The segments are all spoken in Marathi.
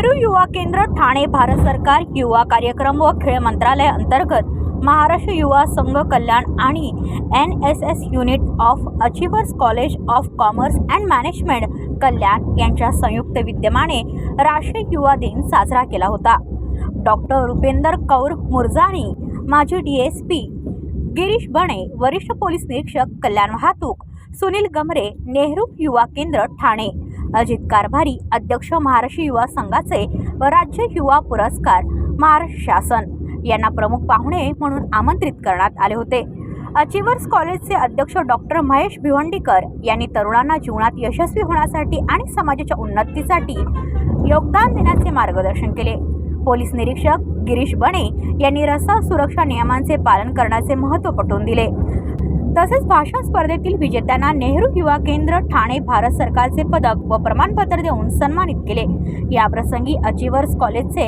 नेहरू युवा केंद्र ठाणे भारत सरकार युवा कार्यक्रम व खेळ मंत्रालय अंतर्गत महाराष्ट्र युवा संघ कल्याण आणि N S S unit of achievers college of commerce and management Kalyan यांच्या संयुक्त विद्यमाने राष्ट्रीय युवा दिन साजरा केला होता. डॉक्टर रुपेंदर कौर मुरजाणी माजी डी एस पी गिरीश बणे वरिष्ठ पोलीस निरीक्षक कल्याण वाहतूक सुनील गमरे नेहरू युवा केंद्र ठाणे अजित कारभारी अध्यक्ष महाराष्ट्र युवा संघाचे व राज्य युवा पुरस्कार महाराष्ट्र शासन. यांना प्रमुख पाहुणे म्हणून आमंत्रित करण्यात आले होते. अचिव्हर्स कॉलेजचे अध्यक्ष डॉक्टर महेश भिवंडीकर यांनी तरुणांना जीवनात यशस्वी होण्यासाठी आणि समाजाच्या उन्नतीसाठी योगदान देण्याचे मार्गदर्शन केले. पोलीस निरीक्षक गिरीश बणे यांनी रस्ता सुरक्षा नियमांचे पालन करण्याचे महत्त्व पटवून दिले. तसेच भाषण स्पर्धेतील विजेत्यांना नेहरू युवा केंद्र ठाणे भारत सरकारचे पदक व प्रमाणपत्र देऊन सन्मानित केले. याप्रसंगी अचिव्हर्स कॉलेजचे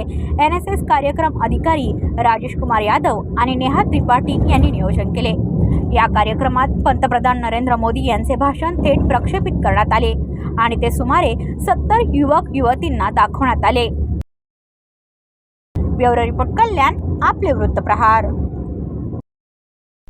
एन एस एस कार्यक्रम अधिकारी राजेश कुमार यादव आणि नेहा त्रिपाठी यांनी नियोजन केले. या कार्यक्रमात पंतप्रधान नरेंद्र मोदी यांचे भाषण थेट प्रक्षेपित करण्यात आले आणि ते सुमारे सत्तर युवक युवतींना दाखवण्यात आले. ब्युरो रिपोर्ट कल्याण आपले वृत्तप्रहार.